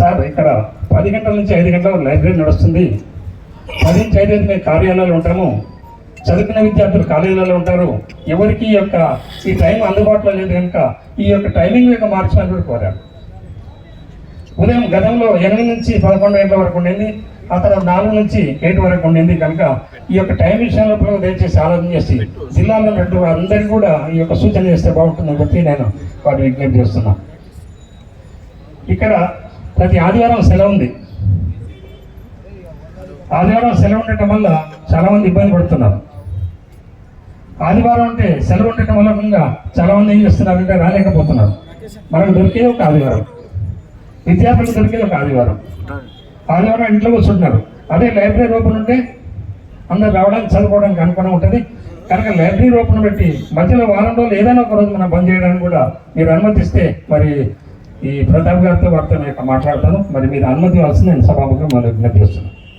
Sir ఇక్కడ పది గంటల నుంచి ఐదు గంటల లైబ్రరీ నడుస్తుంది. పది నుంచి ఐదు మేము కార్యాలయాలు ఉంటాము చదువుకునే విద్యార్థులు కాలేజీలలో ఉంటారు. ఎవరికి ఈ యొక్క ఈ టైం అందుబాటులో లేదు కనుక ఈ యొక్క టైమింగ్ యొక్క మార్చమని కూడా కోరారు. ఉదయం గతంలో ఎనిమిది నుంచి పదకొండు గంటల వరకు ఉండింది. ఆ తర్వాత నాలుగు నుంచి ఎయిట్ వరకు ఉండింది కనుక ఈ యొక్క టైం విషయంలో కూడా దయచేసి ఆలోచన చేసి జిల్లాలో ఉన్నట్టు అందరికీ కూడా ఈ యొక్క సూచన చేస్తే బాగుంటుందని చెప్పి నేను వాటి విజ్ఞప్తి చేస్తున్నాను. ఇక్కడ ప్రతి ఆదివారం సెలవు ఉంది. ఆదివారం సెలవు ఉండటం వల్ల చాలా మంది ఇబ్బంది పడుతున్నారు. ఆదివారం అంటే సెలవు ఉండటం వల్ల ఇంకా చాలా మంది ఏం చేస్తున్నారంటే రాలేకపోతున్నారు. మనకు దొరికేది ఒక ఆదివారం. విద్యార్థులకు దొరికే ఒక ఆదివారం. ఆదివారం ఇంట్లో కూర్చుంటున్నారు. అదే లైబ్రరీ ఓపెన్ ఉంటే అందరు రావడానికి చదువుకోవడానికి అనుకోవడం ఉంటుంది. కనుక లైబ్రరీ ఓపెన్ పెట్టి మధ్యలో వారం రోజులు ఏదైనా ఒక రోజు మనం బంద్ చేయడానికి కూడా మీరు అనుమతిస్తే మరి ఈ ప్రతాప్ గారితో వారితో నేను మాట్లాడతాను. మరి మీరు అనుమతి ఇవ్వాల్సింది నేను సభాముఖం మనం విజ్ఞప్తి చేస్తున్నాను.